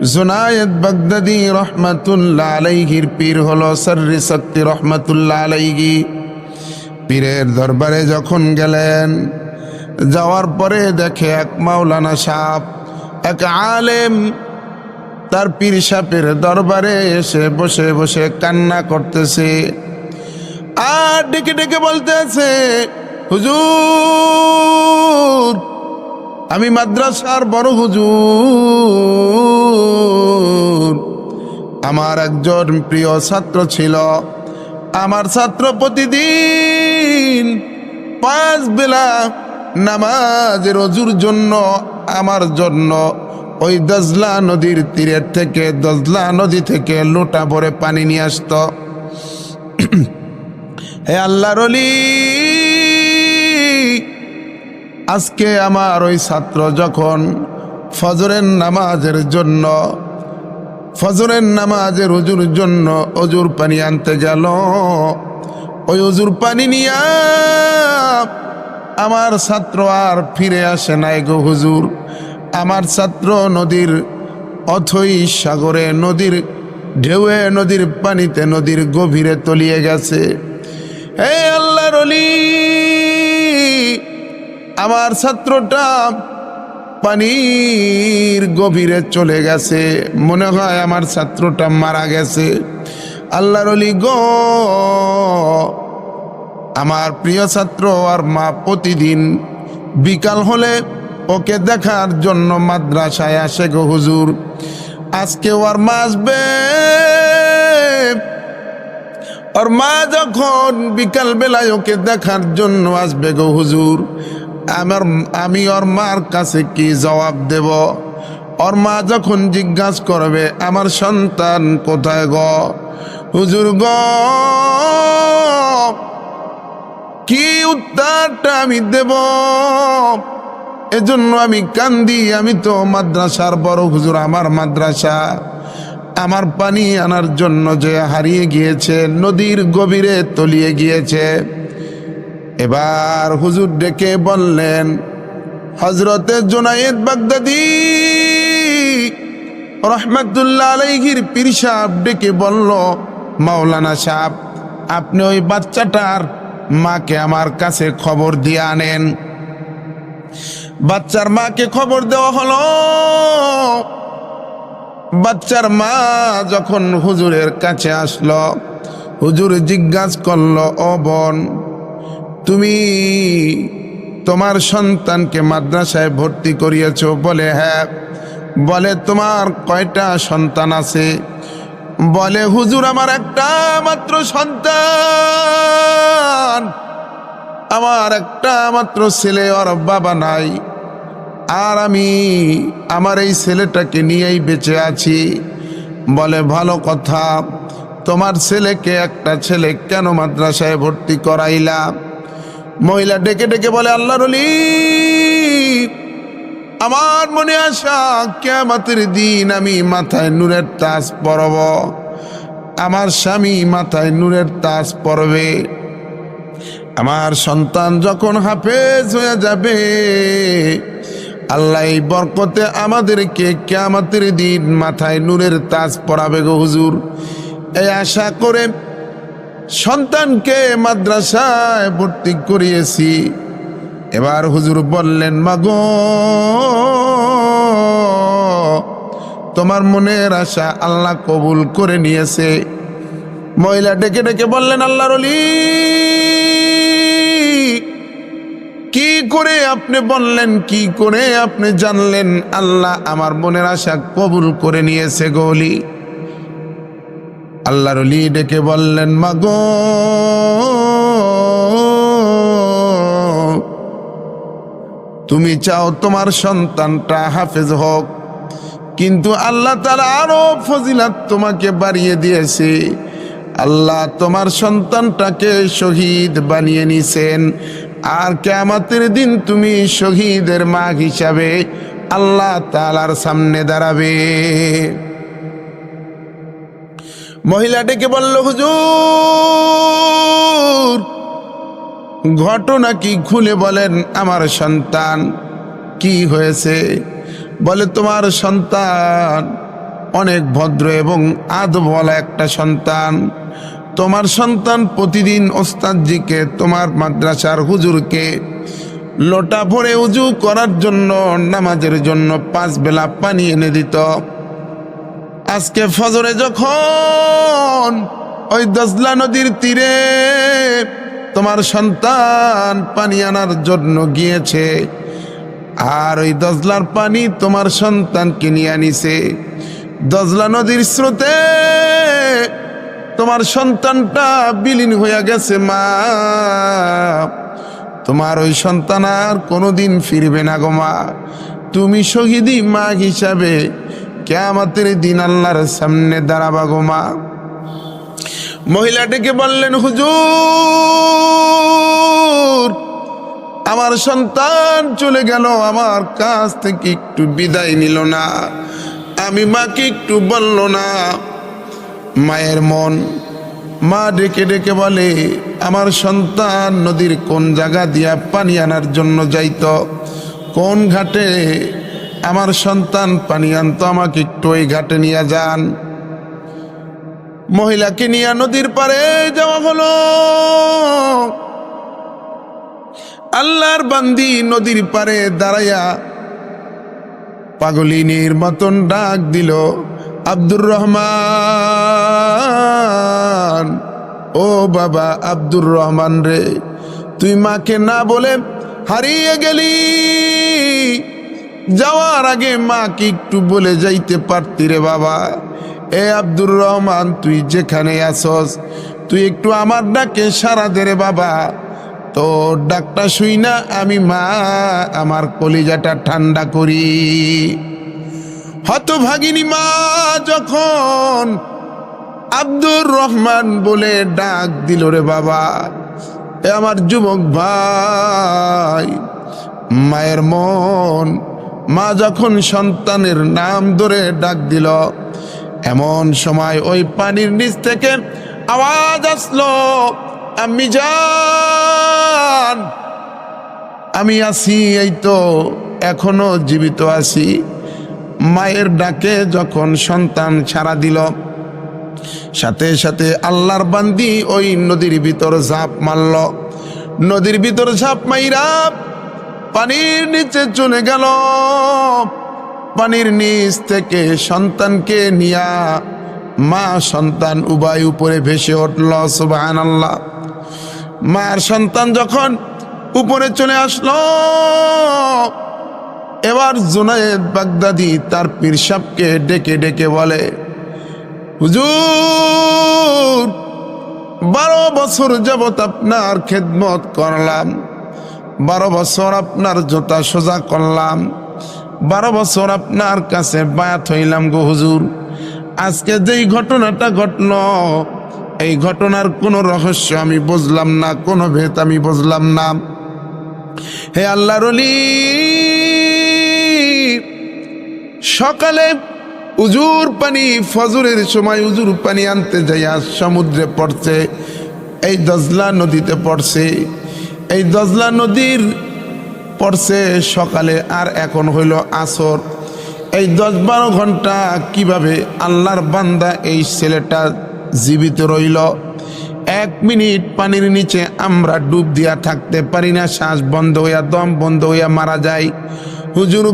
জুনায়দ বাগদাদি রহমাতুল্লাহ আলাইহির পীর হলো সর্রি শক্তি রহমাতুল্লাহ আলাইহি। পীরের দরবারে যখন গেলেন, যাওয়ার পরে দেখে এক মাওলানা সাপ এক আলেম তার পীর সাপের দরবারে এসে বসে বসে কান্না করতেছে। আর ডেকে ডেকে বলতেছে, হুজুর আমি মাদ্রাসার বড় হুজুর। আমার একজন প্রিয় ছাত্র ছিল। আমার ছাত্র প্রতিদিন পাঁচ বেলা নামাজের অজুর জন্য আমার জন্য ওই দজলা নদীর তীরের থেকে, দজলা নদী থেকে লোটা ভরে পানি নিয়ে আসতো। হে আল্লাহর অলি আজকে আমার ওই ছাত্র যখন ফজরের নামাজের জন্য, ফজরের নামাজের অজুর জন্য অজুর পানি আনতে গেল, ওই অজুর পানি নিয়ে আমার ছাত্র আর ফিরে আসে নাই গো হুজুর। আমার ছাত্র নদীর অথই সাগরে, নদীর ঢেউয়ে, নদীর পানিতে, নদীর গভীরে তলিয়ে গেছে। হে আল্লাহর অলি আমার ছাত্রটা পানির গভীরে চলে গেছে। মনে হয় আমার ছাত্রটা মারা গেছে। আল্লাহর অলি গো, আমার প্রিয় ছাত্র আর মা প্রতিদিন বিকাল হলে ওকে দেখার জন্য মাদ্রাসায় আসে গো হুজুর। আজকে ওর মা আসবে। ওর মা যখন বিকাল বেলায় ওকে দেখার জন্য আসবে গো হুজুর আমার, আমি ওর মার কাছে কি জবাব দেব? ওর মা যখন জিজ্ঞাসা করবে, আমার সন্তান কোথায় গ? হুজুর গ, কি উত্তরটা আমি দেব? এজন্য আমি কান্দি, আমি তো মাদ্রাসার বড় হুজুর, আমার মাদ্রাসা। আমার পানি আনার জন্য যে হারিয়ে গিয়েছে, নদীর গভীরে তলিয়ে গিয়েছে। এবার হুজুর ডেকে বললেন হজরতে জোনায়েদ বাগদাদি, রহমতুল্লাহ আলাইহির পীর সাহেব ডেকে বলল, মাওলানা সাহেব, আপনি ওই বাচ্চাটার মাকে আমার কাছে খবর দিয়ে আনেন। বাচ্চার মাকে খবর দেওয়া হলো। বাচ্চার মা যখন হুজুরের কাছে আসলো, হুজুর জিজ্ঞাসা করল, ও বোন তুমি তোমার সন্তানকে মাদ্রাসায় ভর্তি করিয়েছ? বলে হ্যাঁ। বলে, তোমার কয়টা সন্তান আছে? বলে, হুজুর, আমার একটা মাত্র সন্তান। আমার একটা মাত্র ছেলে, ওর বাবা নাই। আর আমি আমার এই ছেলেটাকে নিয়েই বেঁচে আছি। বলে, ভালো কথা। তোমার ছেলেকে একটা ছেলে কেন মাদ্রাসায় ভর্তি করাইলা? মহিলা ডেকে ডেকে বলে, আল্লাহর আমার মনে আসা কেমাতের দিন আমি মাথায় নূরের তাজ পরব, আমার স্বামী মাথায় নূরের তাজ পরবে। আমার সন্তান যখন হাফেজ হয়ে যাবে, আল্লাহ বরকতে আমাদেরকে কেয়ামাতের দিন মাথায় নূরের তাজ পরাবে গো হুজুর। এই আশা করে সন্তানকে মাদ্রাসায় ভর্তি করিয়েছি। এবার হুজুর বললেন, মাগো, তোমার মনের আশা আল্লাহ কবুল করে নিয়েছে। মহিলা ডেকে ডেকে বললেন, আল্লাহর অলি কি করে আপনি বললেন, কি করে আপনি জানলেন? আল্লাহ আমার মনের আশা কবুল করে নিয়েছে গলি আল্লাহর ডেকে বললেন, মাগো, তুমি চাও তোমার সন্তানটা হাফেজ হোক, কিন্তু আল্লাহ তালা আরও ফজিলাত তোমাকে বাড়িয়ে দিয়েছে। আল্লাহ তোমার সন্তানটাকে শহীদ বানিয়ে নিছেন। আর কেমাতের দিন তুমি শহীদের মাঘ হিসাবে আল্লাহ তালার সামনে দাঁড়াবে। মহিলা ডেকে বলল, হুজুর, ঘটনা কি খুলে বলেন আমার সন্তান? কি হয়েছে? বলে, তোমার সন্তান অনেক ভদ্র এবং আদবলা একটা সন্তান। তোমার সন্তান প্রতিদিন ওস্তাদজিকে, তোমার মাদ্রাসার হুজুরকে লোটা ভরে উজু করার জন্য, নামাজের জন্য পাঁচ বেলা পানি এনে দিত। আজকে ফজরে যখন ওই দজলা নদীর তীরে তোমার সন্তান পানি আনার জন্য গিয়েছে, আর ওই দজলার পানি তোমার সন্তানকে নিয়ে আনিছে। দজলা নদীর স্রোতে তোমার সন্তানটা বিলীন হইয়া গেছে, মা। তোমার ওই সন্তান আর কোনোদিন ফিরবে না গো, মা। তুমি শহীদি মা হিসাবে কেয়ামতের দিন আল্লাহর সামনে দাঁড়াবা গো মা। মহিলাটিকে বললেন, হুজুর, আমার সন্তান চলে গেল, আমার কাছ থেকে একটু বিদায় নিল না। আমি মাকে একটু বলল না। মায়ের মন, মা ডেকে ডেকে বলে, আমার সন্তান নদীর কোন জায়গা দিয়া পানি আনার জন্য যাইত? কোন ঘাটে আমার সন্তান পানি আনতো আমাকে একটু ওই ঘাটে নিয়ে যান। মহিলাকে নিয়ে নদীর পারে যাওয়া হলো। আল্লাহর বান্দি নদীর পারে দাঁড়াইয়া পাগলিনীর মতন ডাক দিল, আব্দুর রহমান, ও বাবা আব্দুর রহমান রে, তুই মাকে না বলে হারিয়ে গেলি। যাওয়ার আগে মাকে একটু বলে যাইতে পারতি রে বাবা। এ আব্দুর রহমান, তুই যেখানে আসস তুই একটু আমার ডাকে সারা দে রে বাবা। তো ডাকটা শুই না, আমি মা, আমার কলিজাটা ঠান্ডা করি। হতভাগিনী মা যখন আব্দুর রহমান বলে ডাক দিল রে বাবা, এ আমার যুবক ভাই, মায়ের মন মা যখন সন্তানের নাম ধরে ডাক দিল, এমন সময় ওই পানির নিচ থেকে আওয়াজ আসলো, আমি যান আমি আছি, এই তো এখনও জীবিত আছি। মায়ের ডাকে যখন সন্তান ছাড়া দিল, সাথে সাথে আল্লাহর বান্দি ওই নদীর ভিতর ঝাঁপ মারল। নদীর ভিতর ঝাঁপ মাইরা পানির নিচে চলে গেল। পানির নিচ থেকে সন্তানকে নিয়া মা সন্তান উভয় উপরে ভেসে উঠল সুবাহান আল্লাহ মার সন্তান যখন উপরে চলে আসলো, এবার জুনায়েদ বাগদাদি তার পীরসাবকে ডেকে ডেকে বলে, হুজুর, বারো বছর যাবত আপনার খেদমত করলাম। বারো বছর আপনার জোতা সোজা করলাম। বারো বছর আপনার কাছে বায়াত হইলাম গো হুজুর। আজকে যেই ঘটনাটা ঘটল, এই ঘটনার কোনো রহস্য আমি বুঝলাম না, কোনো ভেদ আমি বুঝলাম না। হে আল্লাহর সকালে উজুর পানি, ফজরের সময় উজুর পানি আনতে যাইয়া সমুদ্রে পড়ছে, এই দজলা নদীতে পড়ছে। এই দজলা নদীর পড়ছে সকালে, আর এখন হইল আসর। এই দশ বারো ঘণ্টা কীভাবে আল্লাহর বান্দা এই ছেলেটা জীবিত রইল? এক মিনিট পানির নিচে আমরা ডুব দিয়া থাকতে পারি না, শ্বাস বন্ধ হইয়া, দম বন্ধ হইয়া মারা যায় হুজুর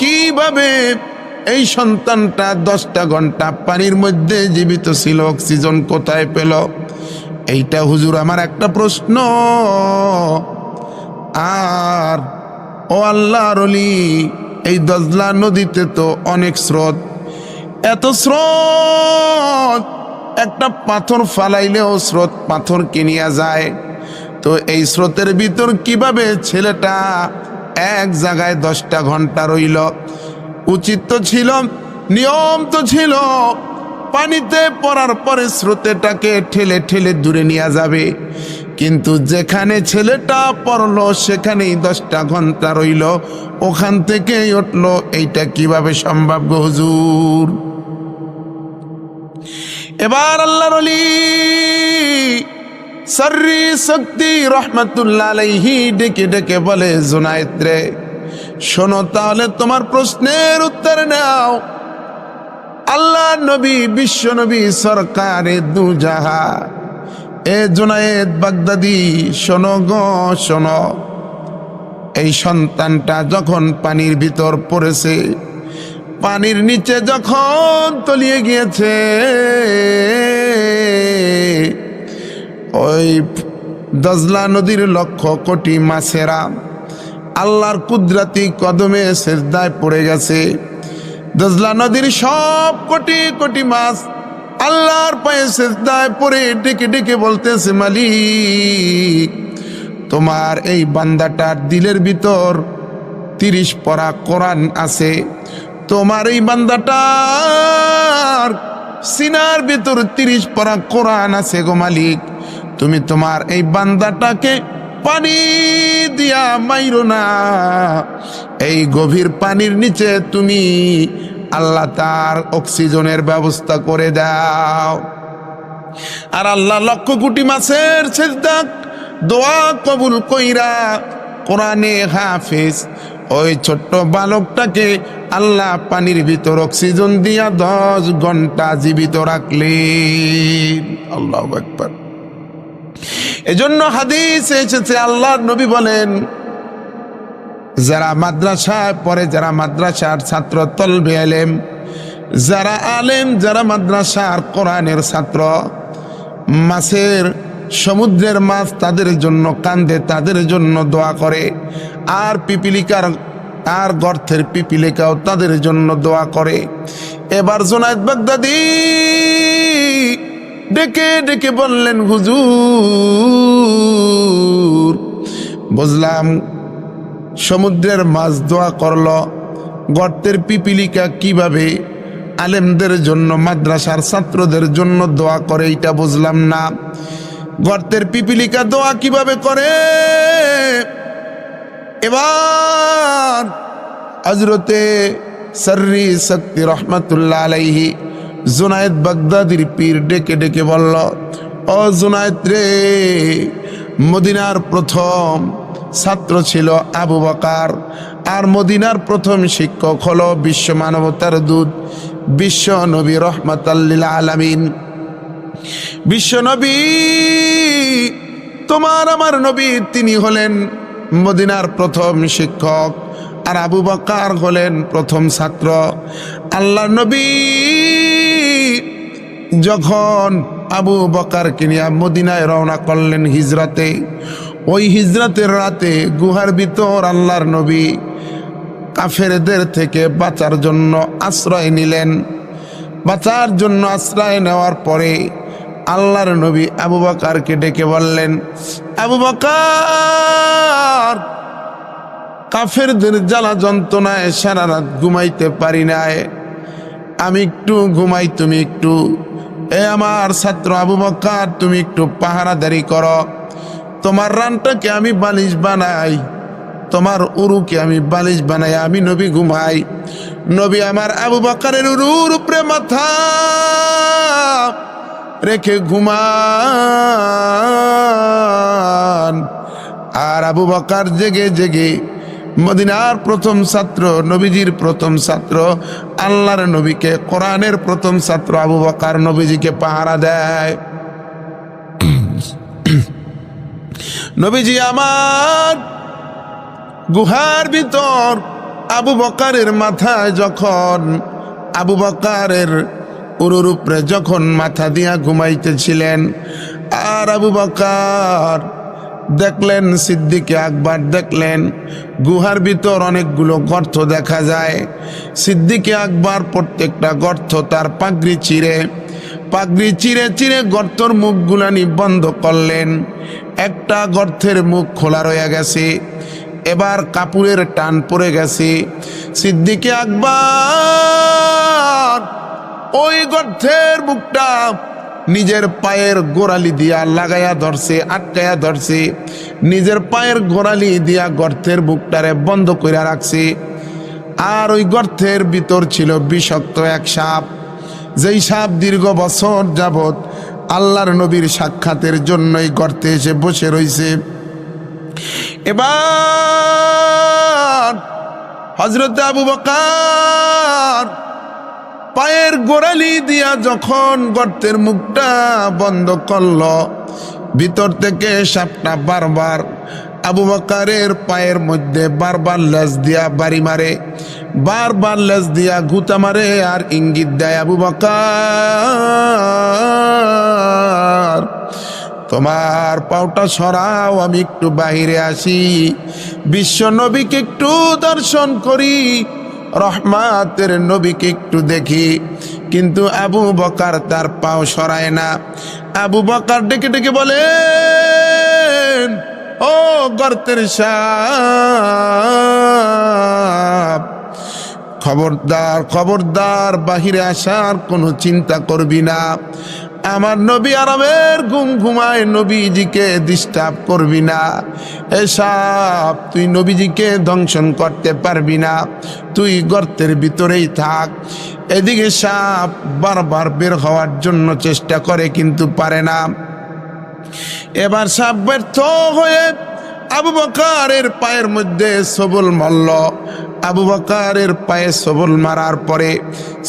কীভাবে এই সন্তানটা দশটা ঘণ্টা পানির মধ্যে জীবিত ছিল, অক্সিজেন কোথায় পেল? এইটা হুজুর আমার একটা প্রশ্ন। আর, ও আল্লাহর অলি, এই দজলা নদীতে তো অনেক স্রোত। এত স্রোত, একটা পাথর ফালাইলেও স্রোত পাথর কিনিয়া যায়। তো এই স্রোতের ভিতর কীভাবে ছেলেটা এক জায়গায় দশটা ঘণ্টা রইল? উচিত তো ছিল, নিয়ম তো ছিল পানিতে পড়ার পরে স্রোতেটাকে ঠেলে ঠেলে দূরে নিয়ে যাবে। কিন্তু যেখানে ছেলেটা পড়ল, সেখানেই দশটা ঘণ্টা রইল। ওখান থেকেই উঠল, এইটা কীভাবে সম্ভব হুজুর? এবার আল্লাহর অলি সর্রি শক্তি রহমতুল্লাহ ডেকে ডেকে বলে জুনায়েত রে, শোনো তাহলে তোমার প্রশ্নের উত্তর নাও। আল্লাহ নবী, বিশ্ব নবী, সরকারে দু জাহা এ জোনায়েদ বাগদাদি, শোনো গ, শোনো। এই সন্তানটা যখন পানির ভিতর পড়েছে, পানির নিচে যখন তলিয়ে গিয়েছে, ওই দজলা নদীর লক্ষ কোটি মাছেরা আল্লাহর কুদরাতি কদমে সেজদায় পড়ে গেছে। দজলা নদীর সব কোটি কোটি মাছ আল্লাহর পায়ে সেজদায় পরে ডেকে ডেকে বলতেছে, মালিক, তোমার এই বান্দাটার দিলের ভিতর তিরিশ পরা কোরআন আছে। তোমার এই বান্দাটার সিনার ভিতর তিরিশ পরা কোরআন আছে গো মালিক। তুমি তোমার এই বান্দাটাকে পানি দিয়া মাইরো না। এই গভীর পানির নিচে তুমি আল্লাহ তার অক্সিজেনের ব্যবস্থা করে দাও। আর আল্লাহ লক্ষ কোটি মাছের দোয়া কবুল কইরা কোরআনে হাফিজ, ওই ছোট্ট বালকটাকে আল্লাহ পানির ভিতর অক্সিজেন দিয়া দশ ঘণ্টা জীবিত রাখলেন। আল্লাহ একবার এজন্য হাদিস এসেছে আল্লাহ নবী বলেন যারা মাদ্রাসায় পড়ে, যারা মাদ্রাসার ছাত্র তলবে আলেম, যারা আলেম, যারা মাদ্রাসার কোরআনের ছাত্র, মাছের সমুদ্রের মাছ তাদের জন্য কান্দে, তাদের জন্য দোয়া করে। আর পিপিলিকার, আর গর্থের পিপিলিকাও তাদের জন্য দোয়া করে। এবার জোনায়দ বাগদাদি ডেকে ডেকে বললেন, হুজুর, বুঝলাম সমুদ্রের মাছ দোয়া করল, গর্তের পিপিলিকা কীভাবে আলেমদের জন্য, মাদ্রাসার ছাত্রদের জন্য দোয়া করে এটা বুঝলাম না। গর্তের পিপিলিকা দোয়া কীভাবে করে? এবার হজরতে সর্রি শক্তি রহমতুল্লাহ আলাইহি জুনায়েদ বাগদাদির পীর ডেকে ডেকে বলল, ও জুনায়েদ রে, মদিনার প্রথম ছাত্র ছিল আবু বকার। আর মদিনার প্রথম শিক্ষক হল বিশ্ব মানবতার দূত, বিশ্ব নবী রহমতাল্লিল আলামিন। বিশ্ব নবী, তোমার আমার নবী তিনি হলেন মদিনার প্রথম শিক্ষক, আর আবু বকার হলেন প্রথম ছাত্র। আল্লাহ নবী যখন আবু বকারকে নিয়ে মদিনায় রওনা করলেন হিজরাতে ওই হিজরাতের রাতে গুহার ভিতর আল্লাহর নবী কাফেরদের থেকে বাঁচার জন্য আশ্রয় নিলেন। বাঁচার জন্য আশ্রয় নেওয়ার পরে আল্লাহর নবী আবু বকারকে ডেকে বললেন, আবু বকার, কাফেরদের জ্বালা যন্ত্রণায় সারা রাত ঘুমাইতে পারি নাই। আমি একটু ঘুমাই, তুমি একটু। এ আমার ছাত্র আবু বকার, তুমি একটু পাহারাদারি করো। তোমার রানটাকে আমি বালিশ বানাই, তোমার উরুকে আমি বালিশ বানাই, আমি নবী ঘুমাই। নবী আমার আবু বকারের উরুর উপরে মাথা রেখে ঘুমান। আর আবু বকার জেগে জেগে মদিনার প্রথম ছাত্র, নবীজির প্রথম ছাত্র, আল্লাহর নবীকে, কোরআনের প্রথম ছাত্র আবু বকার নবীজিকে পাহারা দেয়। নবীজি আমার গুহার ভিতর আবু বকারের মাথায় যখন, আবু বকারের উরুর উপরে যখন মাথা দিয়া ঘুমাইতেছিলেন, আর আবু বকার দেখলেন, সিদ্দিকে আকবর দেখলেন, গুহার ভিতর অনেকগুলো গর্ত দেখা যায়। সিদ্দিকে আকবর প্রত্যেকটা গর্ত তার পাগড়ি চিরে পাগড়ি চিরে চিরে গর্তর মুখগুলানি বন্ধ করলেন। একটা গর্তের মুখ খোলা রয়ে গেছে। এবার কাপুরের টান পড়ে গেছে। সিদ্দিকে আকবর, ওই গর্তের মুখটা নিজের পায়ের গোড়ালি দিয়া লাগাইয়া ধরছে, আটকাইয়া ধরছে। নিজের পায়ের গোড়ালি দিয়া গর্তের বুকটারে বন্ধ করে রাখছে। আর ওই গর্তের ভিতর ছিল বিষাক্ত এক সাপ। যেই সাপ দীর্ঘ বছর যাবৎ আল্লাহর নবীর সাক্ষাতের জন্যই গর্তে এসে বসে রইছে। এবার হজরত আবু বকার পায়ের গোড়ালি দিয়া যখন গর্তের মুখটা বন্ধ করল, ভিতর থেকে সাপটা বারবার আবু বকারের পায়ের মধ্যে বারবার লেজ দিয়া বাড়ি মারে। বারবার লেজ দিয়া গুতা মারে, আর ইঙ্গিত দেয় আবু বকার। তোমার পাওটা সরাও, আমি একটু বাহিরে আসি। বিশ্ব নবীকে একটু দর্শন করি, রহমাতের নবীকে একটু দেখি। কিন্তু আবু বকার তার পাও সরায় না। আবু বকার ডেকে ডেকে বলে, ও গর্তের সাপ খবরদার খবরদার, বাহিরে আসার কোনো চিন্তা করবি না। আমার নবী আরামের ঘুম ঘুমায় নবীজিকে ডিস্টার্ব করবি না। এসব তুই নবীজিকে দংশন করতে পারবি না। তুই গর্তের ভিতরেই থাক। এদিকে সাপ বারবার বের হওয়ার জন্য চেষ্টা করে কিন্তু পারে না। এবার সাপ ব্যর্থ হয়ে আবু বকারের পায়ের মধ্যে সবল মারল আবু বকারের পায়ে সবল মারার পরে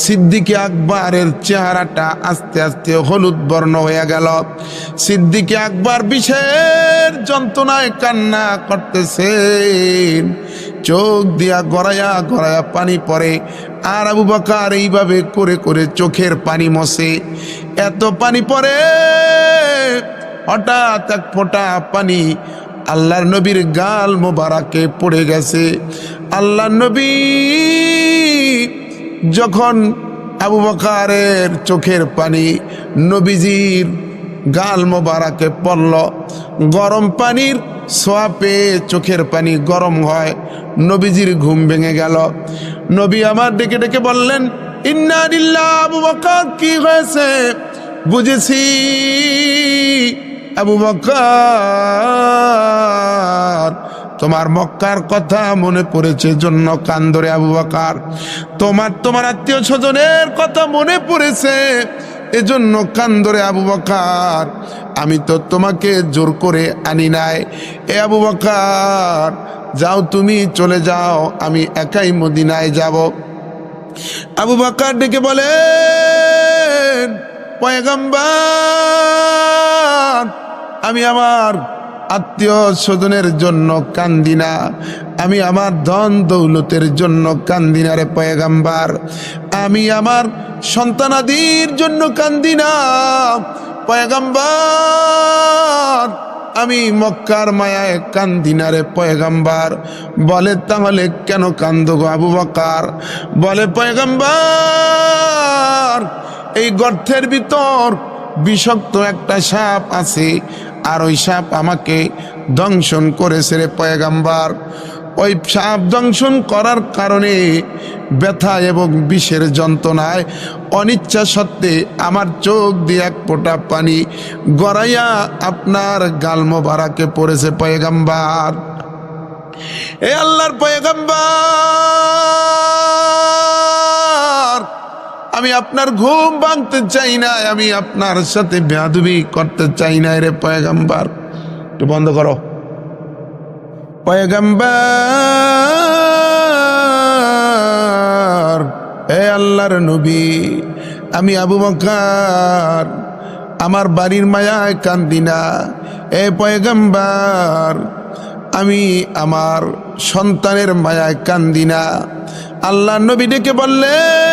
সিদ্দিকে আকবরের চেহারাটা আস্তে আস্তে হলুদ বর্ণ হয়ে গেল। সিদ্দিকে আকবর বিশের যন্ত্রণায় কান্না করতেছেন। চোখ দিয়া গড়াইয়া গড়াইয়া পানি পড়ে আর আবু বকার এইভাবে করে করে চোখের পানি মশে এত পানি পড়ে হঠাৎ এক ফোঁটা পানি আল্লাহর নবীর গাল মোবারকে পড়ে গেছে। আল্লাহ নবী যখন আবু বকারের চোখের পানি নবীজির গাল মোবারকে পড়ল, গরম পানির সোয়াপে চোখের পানি গরম হয়, নবীজির ঘুম ভেঙে গেল। নবী আমার ডেকে ডেকে বললেন, ইন্না লিল্লাহ, আবু বকার, কি হয়েছে? বুঝেছি, আবু বকার তোমার মক্কার কথা মনে পড়েছে জন্য কান্দরে আবু বকার। তোমার তোমার আত্মীয় স্বজনের কথা মনে পড়েছে, এজন্য কান্দরে আবু বকার, আমি তো তোমাকে জোর করে আনি নাই। এ আবু বকার, যাও তুমি চলে যাও, আমি একাই মদিনায় যাব। আবু বকার ডেকে বলেন পয়গম্বর, আমি আমার আত্মীয় স্বজনের জন্য কান্দি না। আমি আমার ধন দৌলতের জন্য কান্দি না রে পয়গাম্বার। আমি আমার সন্তানাদির জন্য কান্দি না। পয়গাম্বার, আমি মক্কার মায়ায় কান্দি না রে পয়গাম্বার। বলে তাহলে কেন কান্দ গো আবু বকার? বলে পয়গাম্বার, এই গর্থের ভিতর বিষাক্ত একটা সাপ আছে। আর ওই সাপ আমাকে দংশন করেছে রে পয়গাম্বার। ওই সাপ দংশন করার কারণে ব্যথা এবং বিষের যন্ত্রণায় অনিচ্ছা সত্ত্বে আমার চোখ দিয়ে এক ফোঁটা পানি গড়াইয়া আপনার গালমো ভাড়াকে পড়েছে পয়গাম্বার। এ আল্লাহর পয়গাম্বার! আমি আপনার ঘুম ভাঙতে চাই না আমি আপনার সাথে বেয়াদবি করতে চাই না রে পয়গাম্বার। একটু বন্ধ করো। পয়গাম্বার, এ আল্লাহর নবী, আমি আবু বকার, আমার বাড়ির মায়ায় কান্দি না। এ পয়গাম্বার, আমি আমার সন্তানের মায়ায় কান্দি না। আল্লাহ নবী ডেকে বললেন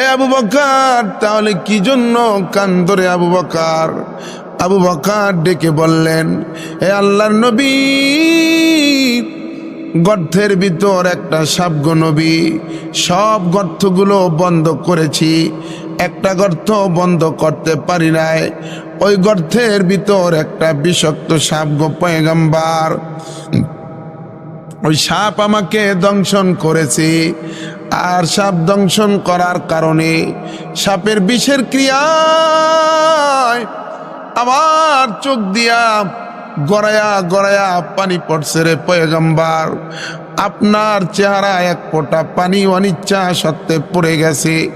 এ আবু বকার, তাহলে কি জন্য কান্দরে আবু বকার? আবু বকার ডেকে বললেন, এ আল্লাহর নবী গর্থের ভিতর একটা সাবগ নবী, সব গর্তগুলো বন্ধ করেছি, একটা গর্ত বন্ধ করতে পারি নাই, ওই গর্থের ভিতর একটা বিষাক্ত সাবগ পয়গাম্বার, ওই সাপ আমাকে দংশন করেছে আর সাপ দংশন করার কারণে সাপের বিষের ক্রিয়ায় আমার চোখ দিয়া গড়ায়া গড়ায়া পানি পড়ছে রে পয়গম্বার। আপনার চেহারা এক ফোঁটা পানি অনিচ্ছা সত্ত্বে পড়ে গেছে।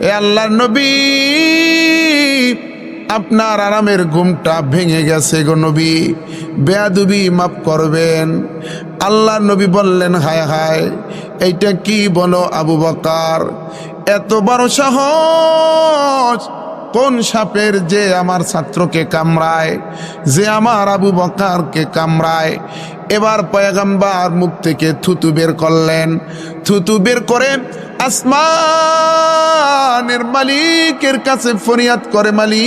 এ আল্লাহর নবী, আপনার আরামের ঘুমটা ভেঙে গেছে গো নবী। বেয়াদুবি মাফ করবেন। আল্লাহ নবী বললেন, হায় হায় এইটা কি বলো আবু বকার? এত বড় সাহস! কোন সাপের যে আমার ছাত্রকে কামড়ায়, যে আমার আবু বকারকে কামড়ায়? এবার পয়গাম্বার মুখ থেকে থুতু বের করলেন। থুতু বের করে আসমানের মালিকের কাছে ফরিয়াদ করে মালিক,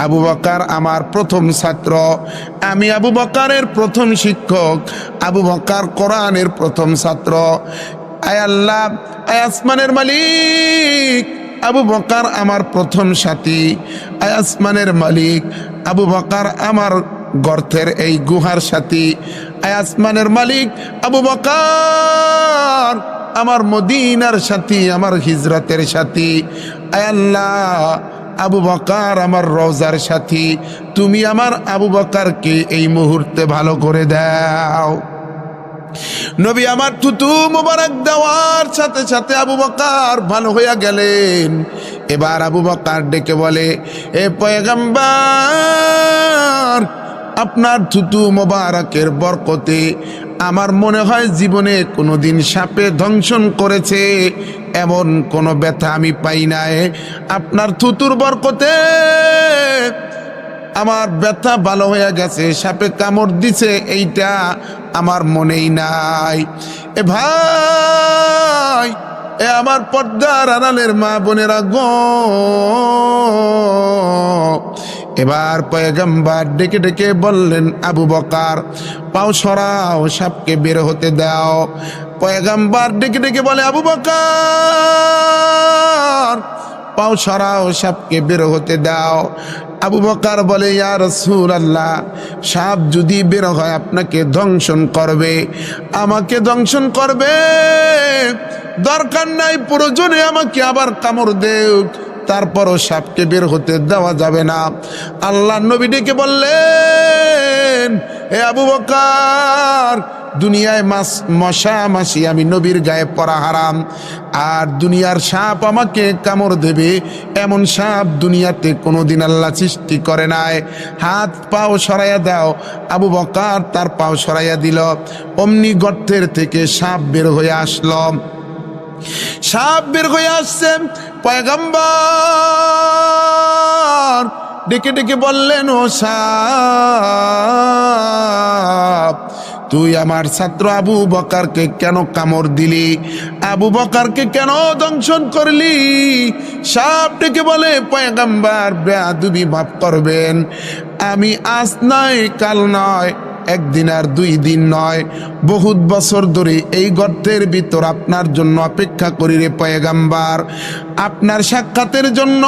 আবু বকার আমার প্রথম ছাত্র, আমি আবু বকারের প্রথম শিক্ষক, আবু বকার কোরআনের প্রথম ছাত্র। আয় আল্লাহ, আয় আসমানের মালিক আবু বকার আমার প্রথম সাথী আয় আসমানের মালিক। আবু বকার আমার গর্থের এই গুহার সাথী আয় আসমানের মালিক। আবু বকার আমার মদিনার সাথী, আমার হিজরতের সাথী। আল্লাহ, আবু বকার আমার রওজার সাথী। তুমি আমার আবু বকারকে এই মুহূর্তে ভালো করে দাও। নবী আমার থুতু মোবারক দেওয়ার সাথে সাথে আবু বকার ভালো হইয়া গেলেন। এবার আবু বকার ডেকে বলে, এ পয়গাম্বার, আপনার থুতু মোবারকের বরকতে আমার মনে হয় জীবনে কোনোদিন সাপে দংশন করেছে। এমন কোনো ব্যথা আমি পাই নাই। আপনার থুতুর বরকতে আমার ব্যথা ভালো হয়ে গেছে, সাপে কামড় দিছে, এইটা আমার মনেই নাই। এ ভাই, এ আমার পর্দার আড়ালের মা বোনেরা গো। এবার পয়গম্বার ডেকে ডেকে বললেন, আবু বকার, পাও সরাও, সাপকে বের হতে দাও। পয়গম্বার ডেকে ডেকে বলে, আবু বকার, পাও সরাও, সাপকে বের হতে দাও। আবু বকার বলে, ইয়া রসুল আল্লাহ সাপ যদি বের হয় আপনাকে দংশন করবে। আমাকে দংশন করবে? দরকার নাই, প্রয়োজনে আমাকে আবার কামড় দেও। তারপরও সাপকে বের হতে দেওয়া যাবে না। আল্লাহ নবী ডেকে বললেন হে আবু বকার, দুনিয়ায় মাস, মশা মাসি আমি নবীর গায়ে পরা হারাম। আর দুনিয়ার সাপ আমাকে কামড় দেবে, এমন সাপ দুনিয়াতে কোনোদিন আল্লাহ সৃষ্টি করে নাই। হাত, পাও সরাইয়া দাও। আবু বকার তার পাও সরাইয়া দিল। অমনি গর্তের থেকে সাপ বের হয়ে আসলো। সাপ বের হয়ে আসছে, পয়গম্বর ডেকে ডেকে বললেন, ও সাপ, তুই আমার ছাত্র আবু বকারকে কেন কামড় দিলি? আবু বকারকে কেন দংশন করলি? সাপ ডেকে বলে, পয়গাম্বার, বেয়াদুবি ভাব করবেন। আমি আজ নয়, কাল নয় একদিন আর দুই দিন নয়। বহুত বছর ধরে এই গর্তের ভিতর আপনার জন্য অপেক্ষা করি রে পয়গাম্বার। আপনার সাক্ষাতের জন্য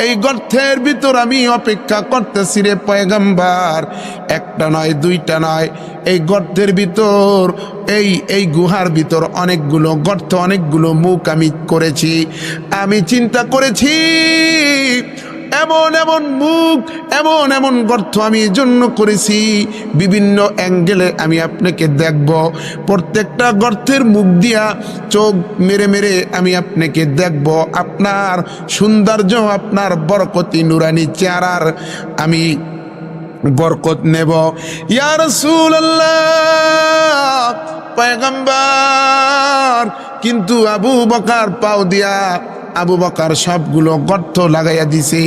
এই গর্থের ভিতর আমি অপেক্ষা করতেছি রে পয়গাম্বার। একটা নয়, দুইটা নয়। এই গর্তের ভিতর, এই এই গুহার ভিতর অনেকগুলো গর্ত, অনেকগুলো মুখ আমি করেছি। আমি চিন্তা করেছি এমন এমন মুখ, এমন এমন গর্থ আমি জন্য করেছি। বিভিন্ন অ্যাঙ্গেলে আমি আপনাকে দেখব। প্রত্যেকটা গর্তের মুখ দিয়া চোখ মেরে মেরে আমি আপনাকে দেখব। আপনার সৌন্দর্য, আপনার বরকতি, নুরানি চেহারার আমি বরকত নেব। ইয়ার রাসূলুল্লাহ, পয়গম্বর, কিন্তু আবু বকার পাও দিয়া আবু বকার সবগুলো গর্ত লাগাইয়া দিছে,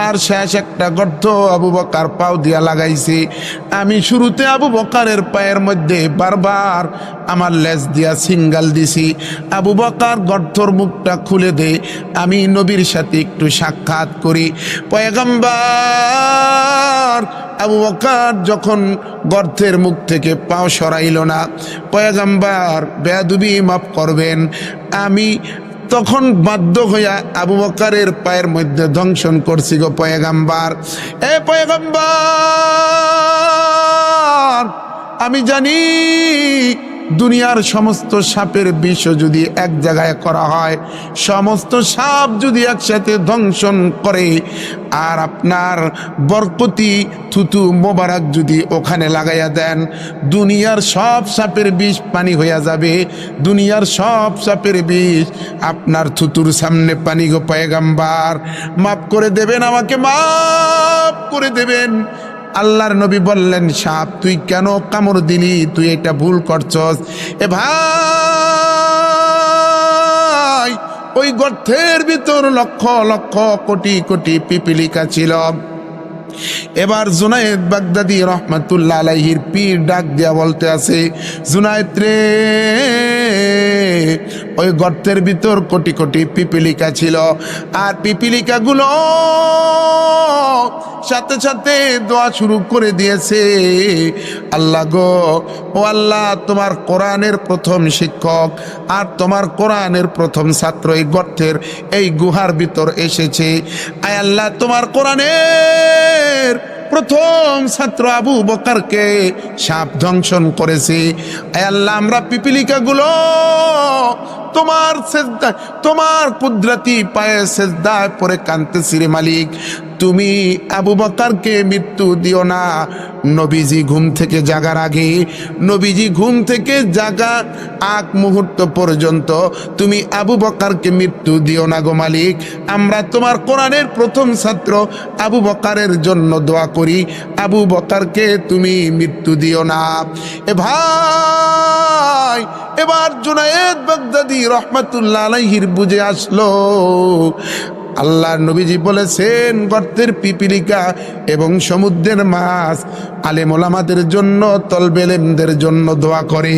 আর শেষ একটা গর্ত আবু বকার পাও দিয়া লাগাইছে। আমি শুরুতে আবু বকারের পায়ের মধ্যে বারবার আমার লেজ দিয়া সিঙ্গাল দিছি। আবু বকার গর্তর মুখটা খুলে দে, আমি নবীর সাথে একটু সাক্ষাৎ করি। পয়গম্বর, আবু বকার যখন গর্তের মুখ থেকে পাও সরাইল না, পয়গাম্বার, বেয়াদুবি মাফ করবেন, আমি তখন বাধ্য হইয়া আবু বকারের পায়ের মধ্যে দংশন করছি গো পয়েগাম্বার। এ পয়েগাম্বার, আমি জানি দুনিয়ার সমস্ত সাপের বিষ যদি এক জায়গায় করা হয়, সমস্ত সাপ যদি একসাথে ধ্বংসন করে, আর আপনার বরকতি থুতু মোবারক যদি ওখানে লাগাইয়া দেন, দুনিয়ার সব সাপের বিষ পানি হইয়া যাবে। দুনিয়ার সব সাপের বিষ আপনার থুতুর সামনে পানি গো পয়গাম্বার। মাফ করে দেবেন, আমাকে মাফ করে দেবেন। আল্লাহর নবী বললেন, সাপ, তুই কেন কামড় দিলি? তুই এটা ভুল করছস। এ ভাই, ওই গর্থের ভিতর লক্ষ লক্ষ কোটি কোটি পিপিলিকা ছিল। এবার জুনায়েদ বাগদাদি রহমাতুল্লাহ আলাইহির পীর ডাক দিয়া বলতে আছে, জুনায়েদ রে, ওই গর্তের ভিতর কোটি কোটি পিপিলিকা ছিল, আর পিপিলিকাগুলো সাথে সাথে দোয়া শুরু করে দিয়েছে। আল্লাহ গো, ও আল্লাহ, তোমার কোরআনের প্রথম শিক্ষক আর তোমার কোরআনের প্রথম ছাত্র এই গর্তের এই গুহার ভিতর এসেছে। আয় আল্লাহ, তোমার কোরআনের প্রথম ছাত্র আবু বকারকে সাপ ধ্বংসন করেছে। আল্লাহ, আমরা পিপিলিকাগুলো তোমার সেজদা তোমার কুদরতি পায়ে সেজদায় পরে কানতেছি রে মালিক। তুমি আবু বকারকে মৃত্যু দিও না। নবীজি ঘুম থেকে জাগার আগে, নবীজি ঘুম থেকে জাগা আগ মুহূর্ত পর্যন্ত তুমি আবু বকারকে মৃত্যু দিও না গো মালিক। আমরা তোমার কোরআনের প্রথম ছাত্র, আবু বকারের জন্য দোয়া করি। আবু বকারকে তুমি মৃত্যু দিও না। এ ভাই, এবার জুনায়েদ বাগদাদি রহমাতুল্লাহ আলাইহির বুঝে আসলো আল্লাহ নবীজি বলেছেন গর্তের পিপিলিকা এবং সমুদ্রের মাছ আলেমোলামাদের জন্য তলবেলেমদের জন্য দোয়া করে।